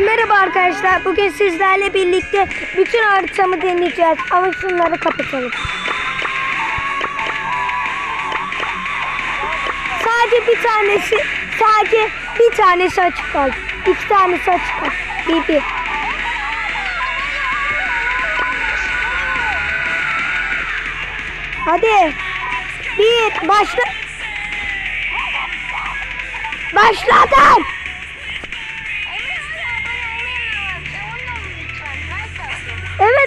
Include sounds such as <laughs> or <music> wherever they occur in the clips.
Merhaba arkadaşlar. Bugün sizlerle birlikte bütün haritamı deneyeceğiz. Ama şunları kapatalım. Sadece bir tanesi, sadece bir tanesi açık kaldı. İki tanesi açık kaldı. Bir bir. Hadi. Bir, başla. Başladım.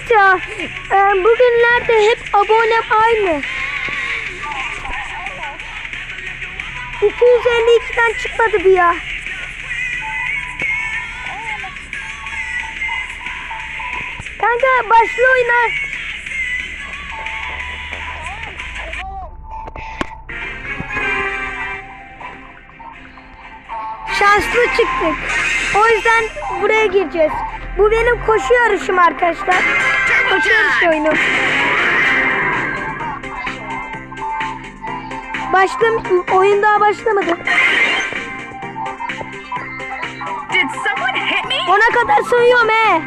Evet ya. Bugünlerde hep abonem aynı. 252'den çıkmadı bir ya. Kanka başla oyna. Şanslı çıktık. O yüzden buraya gireceğiz. Bu benim koşu yarışım arkadaşlar. Koşu yarışı oyunu. Başlam oyun daha başlamadı. Did someone hit me? Ona kadar sayıyorum he.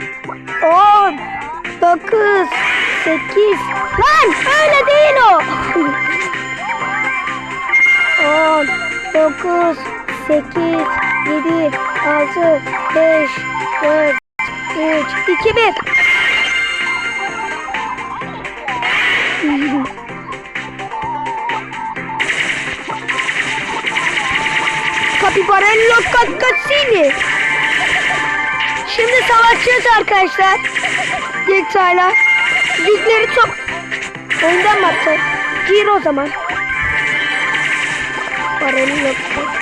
10 9 8 Lan öyle değil o. 10 9 8 7 6 5 4 3 2 1 Capibarello Caccasini. Şimdi savaşacağız arkadaşlar. Yektayla. Ligleri top. Önden atacak? Gir o zaman. Barello. Yes,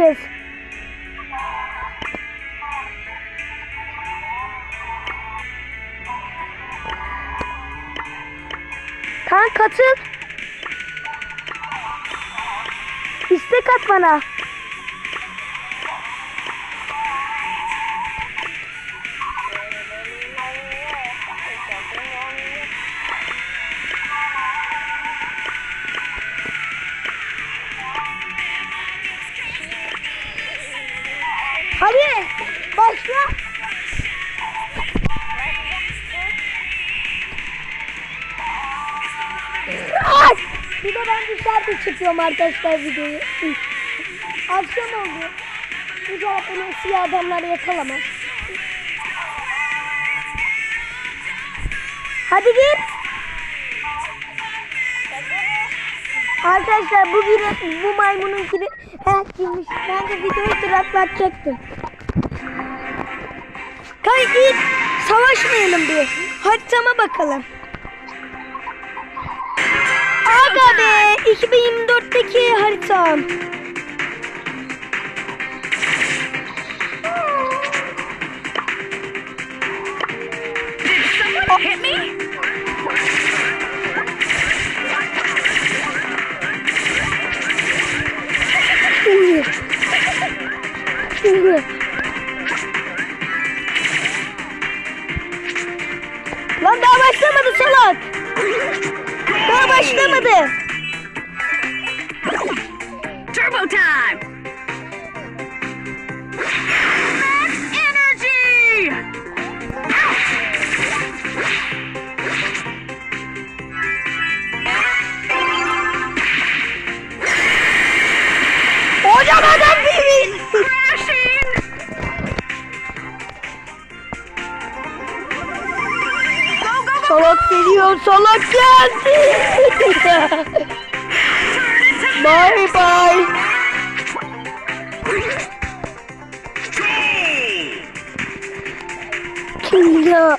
gireceğiz. Kanka katıl. İstek at bana. Bir de ben dışarıda çıkıyorum arkadaşlar videoyu. Akşam oldu. İnşallah beni siyah adamlar yakalamaz. Hadi gir. Arkadaşlar bu biri, bu maymunun kiri heh girmiş. Ben de videoyu tıraklatacaktım. Kanka git. Savaşmayalım bir. Haritama bakalım. Aga be 2024'teki haritam. Did someone hit me? Başlamadı. Turbo time! 你看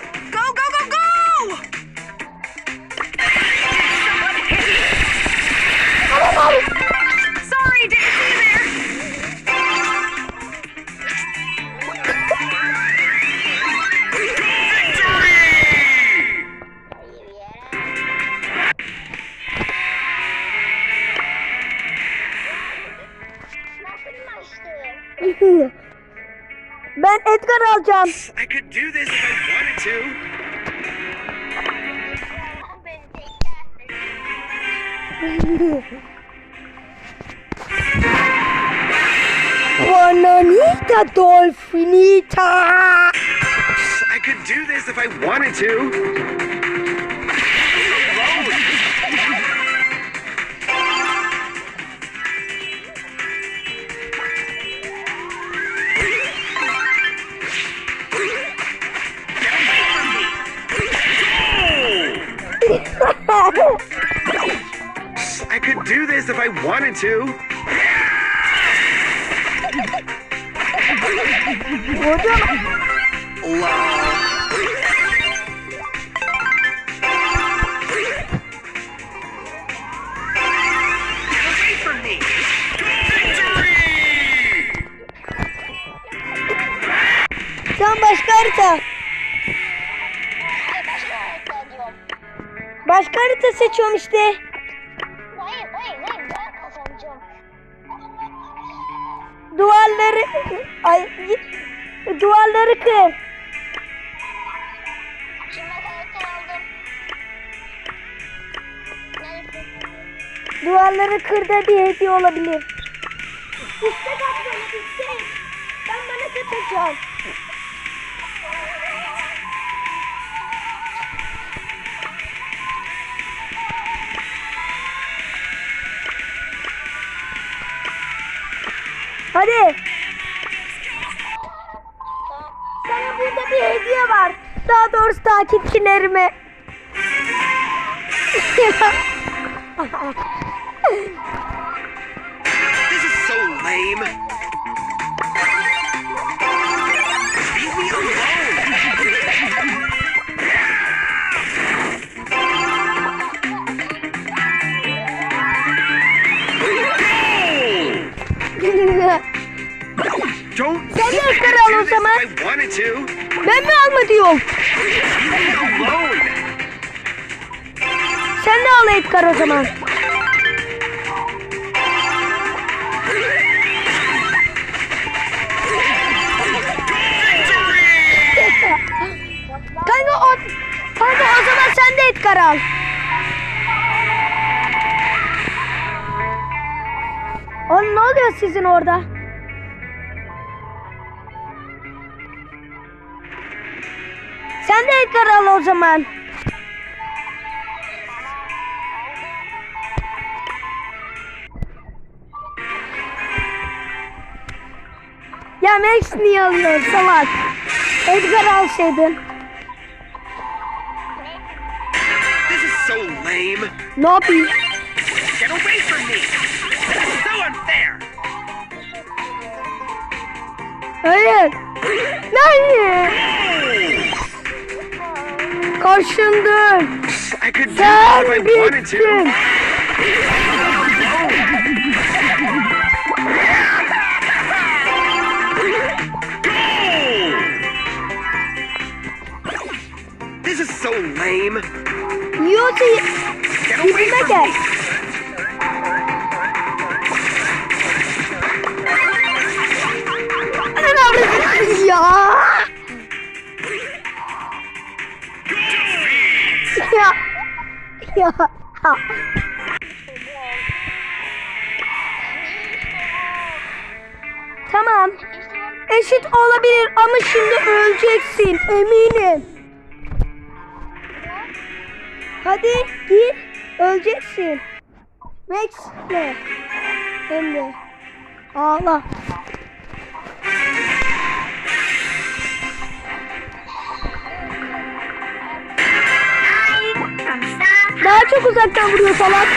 Ben Edgar alacağım. I could do this if I wanted to. Bonanita Dolfinita. I could do this if I wanted to. İf I wanted to. Victory! sen başka harita. Başka harita seçiyorum işte. Duvarları ay duvarları kır. Duvarları kır da bir hediye olabilir. İstek at bana istek. Sen bana katacaksın. Hadi. Daha doğrusu takipçilerime. This is so lame. Sen al o zaman. Ben mi alma diyorum? Sen de al Edgar o zaman. <laughs> Kanka o, kanka o zaman sen de Edgar al. Oğlum ne oluyor sizin orada? Sen de al o zaman. Ya Max niye alıyor salak? Edgar alsaydın. This is so lame. Ne yapayım? Get away from me. That's so unfair. Hayır. Hayır. Kaşındın. Sen bittin. This is so lame. Dibime from gel. <laughs> ya. Ya. <laughs> Tamam. Eşit olabilir ama şimdi öleceksin eminim. Hadi gir öleceksin. Max ne? Emre. Ağla. Daha çok uzaktan vuruyor salak.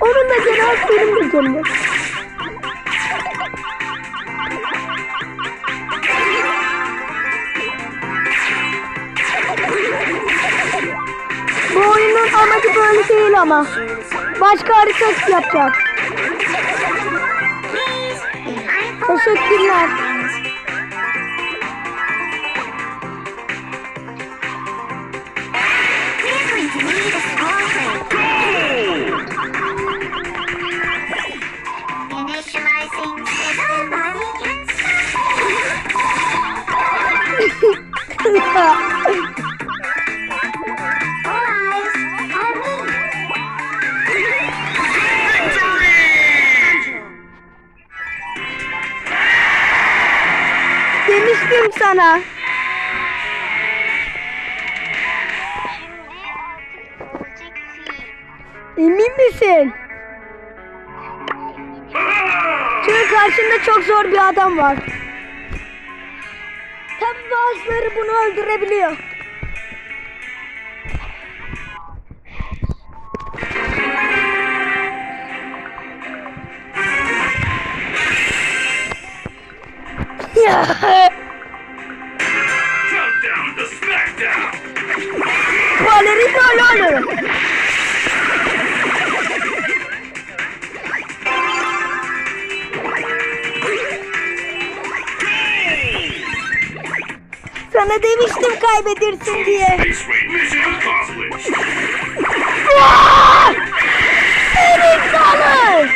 Onun da canı az benim de canım. Bu oyunun amacı böyle değil ama. Başka harita yapacak. Teşekkürler. Çok zor bir adam var. Tabii bazıları bunu öldürebiliyor. Countdown kaybedersin diye. Erik Dalı.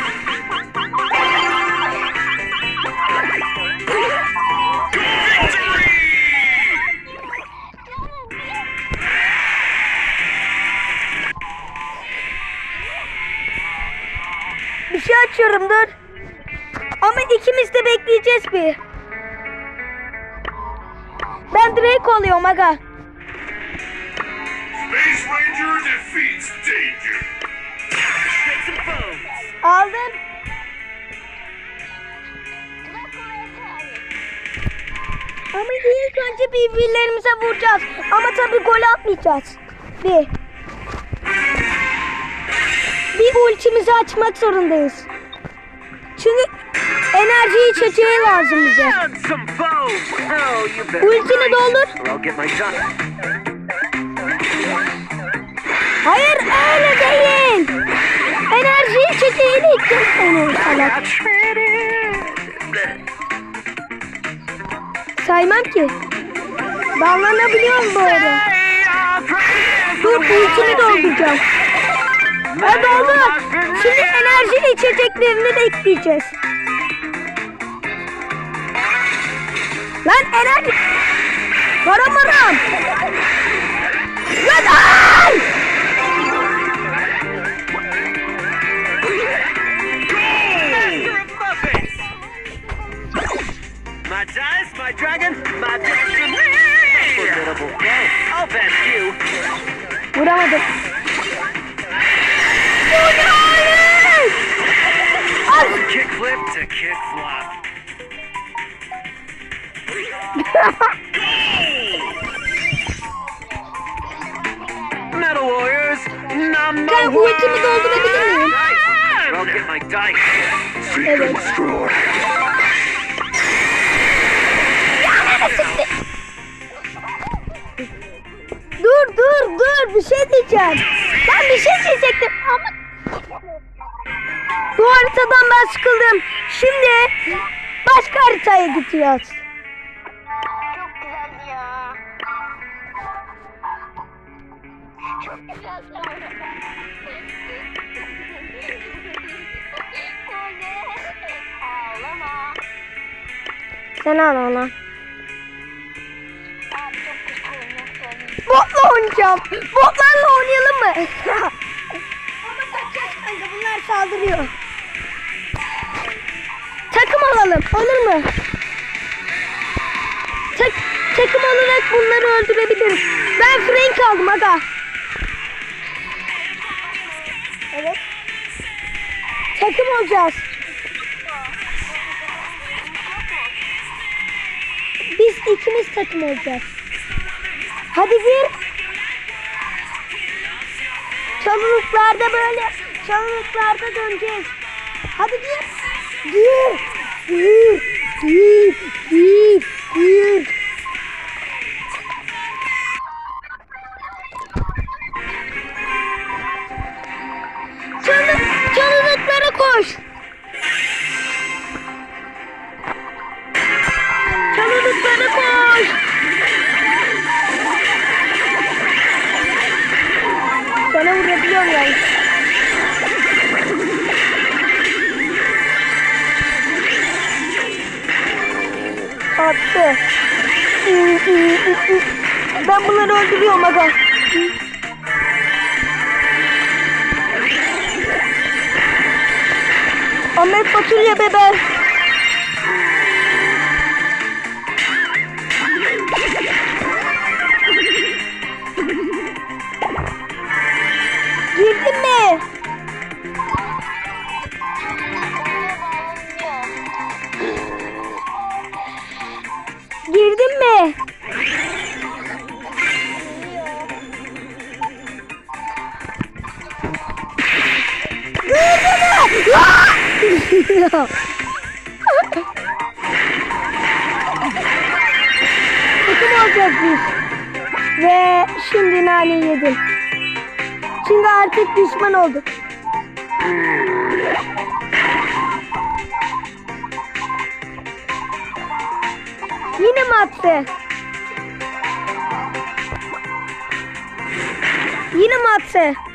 Bir şey açıyorum dur. Ama ikimiz de bekleyeceğiz bir. Ben Drake oluyorum aga. Aldım. Ama ilk önce birbirlerimize vuracağız. Ama tabii gol atmayacağız. Bir. Bir ultimizi açmak zorundayız. Çünkü enerji içeceği lazım bize. Ultini doldur. Hayır öyle değil. Enerji içeceğini içeceğiz onu salak. Saymam ki. Bağlanabiliyorum bu arada. Dur ultimi dolduracağım. Ha doldu. Şimdi enerji içeceklerini de ekleyeceğiz. Lan enerji. Varam varam. Lan ay! My dice, my dragon, my destiny. Formidable day. I'll bet you. Udah ada. Udah ada. Kickflip to kickflop. <laughs> Metal Warriors, not one. Gel? I'll get my dice. Secret score. Dur dur bir şey diyeceğim. Ben bir şey diyecektim ama... Bu haritadan ben sıkıldım. Şimdi başka haritaya gidiyoruz. Çok güzel ya. Çok güzel Ağlama. Sen al ona. Botla oynayacağım. Botlarla oynayalım mı? Ama kaçacağız kanka bunlar saldırıyor. Takım alalım olur mu? Tak takım olarak bunları öldürebiliriz. Ben Frank aldım aga. Evet. Takım olacağız. Biz ikimiz takım olacağız. Hadi bir. Çalılıklarda böyle çalılıklarda döneceğiz. Hadi gir. Gir. Gir. Gir. Gir. Gir. Çalı, çalılıklara koş. 兄弟拜 Takım olacağız biz. Ve şimdi nane yedim. Şimdi artık düşman olduk. Yine mi attı? Yine mi attı?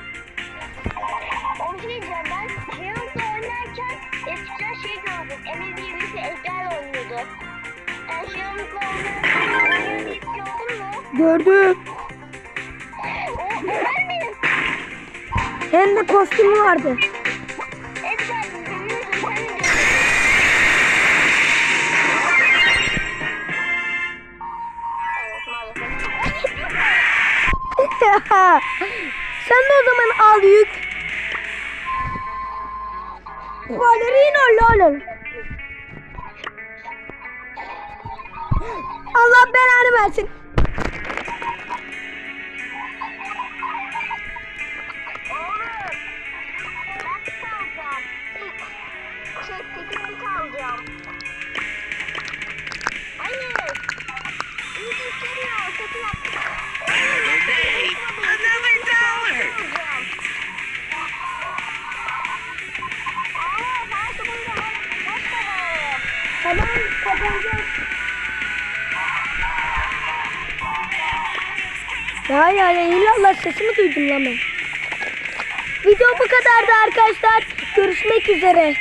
Miyim? Hem de kostümü vardı. <laughs> Sen de o zaman al yük. Balerino lol. Allah belanı versin. Ya ya illallah sesimi duydum lan ben. Video bu kadardı arkadaşlar. Görüşmek üzere.